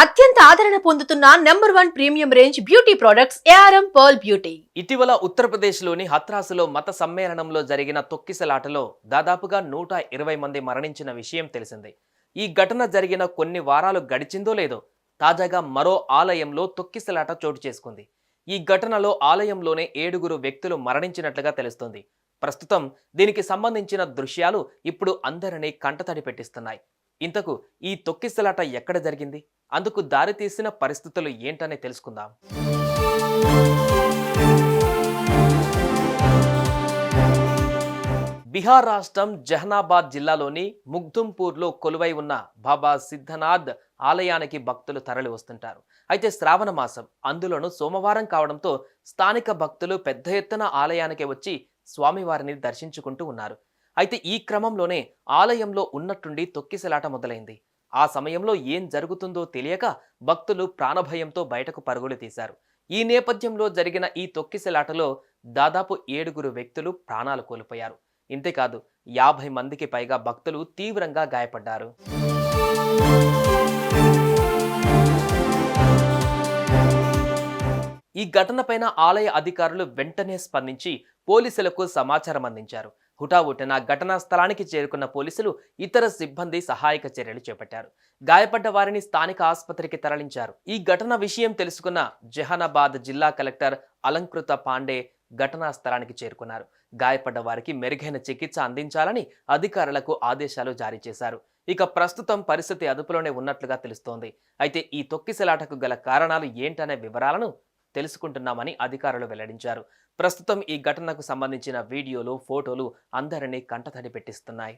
అత్యంత ఆదరణ పొందుతున్న number one premium range beauty products ARM pearl beauty. ఇటీవల ఉత్తరప్రదేశ్లోని హత్రాసులో మత సమ్మేళనంలో జరిగిన తొక్కిసలాటలో దాదాపుగా నూట ఇరవై మంది మరణించిన విషయం తెలిసిందే. ఈ ఘటన జరిగిన కొన్ని వారాలు గడిచిందో లేదో తాజాగా మరో ఆలయంలో తొక్కిసలాట చోటు చేసుకుంది. ఈ ఘటనలో ఆలయంలోనే ఏడుగురు వ్యక్తులు మరణించినట్లుగా తెలుస్తోంది. ప్రస్తుతం దీనికి సంబంధించిన దృశ్యాలు ఇప్పుడు అందరినీ కంటతడి పెట్టిస్తున్నాయి. ఇంతకు ఈ తొక్కిసలాట ఎక్కడ జరిగింది? అందుకు దారితీసిన పరిస్థితులు ఏంటనే తెలుసుకుందాం. బీహార్ రాష్ట్రం జహనాబాద్ జిల్లాలోని ముగ్దుంపూర్లో కొలువై ఉన్న బాబా సిద్ధనాథ్ ఆలయానికి భక్తులు తరలి వస్తుంటారు. అయితే శ్రావణ మాసం అందులోనూ సోమవారం కావడంతో స్థానిక భక్తులు పెద్ద ఎత్తున ఆలయానికి వచ్చి స్వామివారిని దర్శించుకుంటూ ఉన్నారు. అయితే ఈ క్రమంలోనే ఆలయంలో ఉన్నట్టుండి తొక్కిసలాట మొదలైంది. ఆ సమయంలో ఏం జరుగుతుందో తెలియక భక్తులు ప్రాణభయంతో బయటకు పరుగులు తీశారు. ఈ నేపథ్యంలో జరిగిన ఈ తొక్కిసలాటలో దాదాపు ఏడుగురు వ్యక్తులు ప్రాణాలు కోల్పోయారు. ఇంతేకాదు యాభై మందికి పైగా భక్తులు తీవ్రంగా గాయపడ్డారు. ఈ ఘటనపైన ఆలయ అధికారులు వెంటనే స్పందించి పోలీసులకు సమాచారం అందించారు. హుటాహుటిన ఘటనా స్థలానికి చేరుకున్న పోలీసులు ఇతర సిబ్బంది సహాయక చర్యలు చేపట్టారు. గాయపడ్డ వారిని స్థానిక ఆసుపత్రికి తరలించారు. ఈ ఘటన విషయం తెలుసుకున్న జహానాబాద్ జిల్లా కలెక్టర్ అలంకృత పాండే ఘటనా స్థలానికి చేరుకున్నారు. గాయపడ్డ వారికి మెరుగైన చికిత్స అందించాలని అధికారులకు ఆదేశాలు జారీ చేశారు. ఇక ప్రస్తుతం పరిస్థితి అదుపులోనే ఉన్నట్లుగా తెలుస్తోంది. అయితే ఈ తొక్కిసలాటకు గల కారణాలు ఏంటనే వివరాలను తెలుసుకుంటున్నామని అధికారులు వెల్లడించారు. ప్రస్తుతం ఈ ఘటనకు సంబంధించిన వీడియోలు ఫోటోలు అందరినీ కంటతడి పెట్టిస్తున్నాయి.